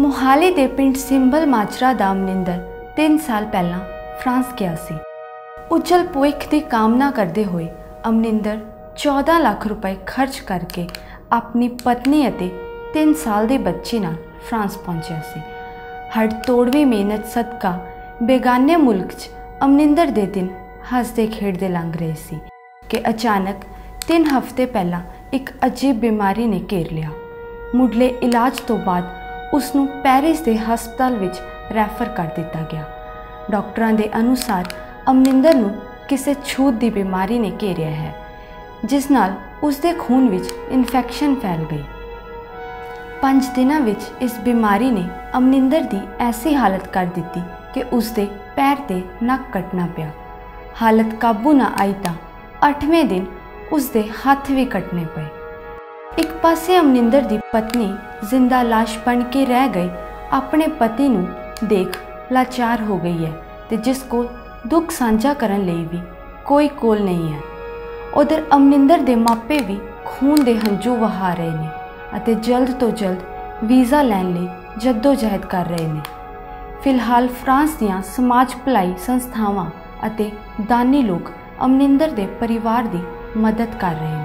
ਮੋਹਾਲੀ ਦੇ ਪਿੰਡ ਸਿੰਬਲ ਮਾਜਰਾ ਦਾ ਅਮਨਿੰਦਰ 3 ਸਾਲ ਪਹਿਲਾਂ ਫਰਾਂਸ ਗਿਆ ਸੀ। ਉਜਲ ਭਵਿੱਖ ਦੀ ਕਾਮਨਾ ਕਰਦੇ ਹੋਏ ਅਮਨਿੰਦਰ 14 ਲੱਖ ਰੁਪਏ ਖਰਚ ਕਰਕੇ ਆਪਣੀ ਪਤਨੀ ਅਤੇ 3 ਸਾਲ ਦੇ ਬੱਚੇ ਨਾਲ ਫਰਾਂਸ ਪਹੁੰਚਿਆ ਸੀ। ਹੜ ਤੋੜਵੀਂ ਮਿਹਨਤ ਸਦਕਾ ਬੇਗਾਨੇ ਮੁਲਕ 'ਚ ਅਮਨਿੰਦਰ ਦੇ ਦਿਨ ਹੱਸਦੇ ਖੇਡਦੇ ਲੰਘ ਰਹੇ ਸੀ ਕਿ ਅਚਾਨਕ 3 ਹਫ਼ਤੇ ਪਹਿਲਾਂ ਇੱਕ ਅਜੀਬ ਬਿਮਾਰੀ ਨੇ ਘੇਰ ਲਿਆ। ਮੁੱਢਲੇ ਇਲਾਜ ਤੋਂ ਬਾਅਦ ਉਸ ਨੂੰ ਪੈਰਿਸ ਦੇ ਹਸਪਤਾਲ ਵਿੱਚ ਰੈਫਰ ਕਰ ਦਿੱਤਾ ਗਿਆ। ਡਾਕਟਰਾਂ ਦੇ ਅਨੁਸਾਰ ਅਮਨਿੰਦਰ ਨੂੰ ਕਿਸੇ ਛੂਤ ਦੀ ਬਿਮਾਰੀ ਨੇ ਘੇਰਿਆ ਹੈ, ਜਿਸ ਨਾਲ ਉਸ ਦੇ ਖੂਨ ਵਿੱਚ ਇਨਫੈਕਸ਼ਨ ਫੈਲ ਗਈ। 5 ਦਿਨਾਂ ਵਿੱਚ ਇਸ ਬਿਮਾਰੀ ਨੇ ਅਮਨਿੰਦਰ ਦੀ ਐਸੀ ਹਾਲਤ ਕਰ ਦਿੱਤੀ ਕਿ ਉਸ ਦੇ ਪੈਰ ਤੇ ਨੱਕ ਕੱਟਣਾ ਪਿਆ। ਹਾਲਤ ਕਾਬੂ ਨਾ ਆਈ ਤਾਂ 8ਵੇਂ ਦਿਨ ਉਸ ਦੇ ਹੱਥ ਵੀ ਕੱਟਣੇ ਪਏ। ਇੱਕ ਪਾਸੇ ਅਮਨਿੰਦਰ ਦੀ ਪਤਨੀ ਜ਼ਿੰਦਾ ਲਾਸ਼ ਬਣ ਕੇ ਰਹਿ ਗਈ। ਆਪਣੇ ਪਤੀ ਨੂੰ ਦੇਖ ਲਾਚਾਰ ਹੋ ਗਈ ਹੈ ਤੇ ਜਿਸ ਕੋਲ ਦੁੱਖ ਸਾਂਝਾ ਕਰਨ ਲਈ ਵੀ ਕੋਈ ਕੋਲ ਨਹੀਂ ਹੈ। ਉਧਰ ਅਮਨਿੰਦਰ ਦੇ ਮਾਪੇ ਵੀ ਖੂਨ ਦੇ ਹੰਝੂ ਵਹਾ ਰਹੇ ਨੇ ਅਤੇ ਜਲਦ ਤੋਂ ਜਲਦ ਵੀਜ਼ਾ ਲੈਣ ਲਈ ਜਦੋਜਹਿਦ ਕਰ ਰਹੇ ਨੇ। ਫਿਲਹਾਲ ਫਰਾਂਸ ਦੀਆਂ ਸਮਾਜ ਭਲਾਈ ਸੰਸਥਾਵਾਂ ਅਤੇ ਦਾਨੀ ਲੋਕ ਅਮਨਿੰਦਰ ਦੇ ਪਰਿਵਾਰ ਦੀ ਮਦਦ ਕਰ ਰਹੇ ਨੇ।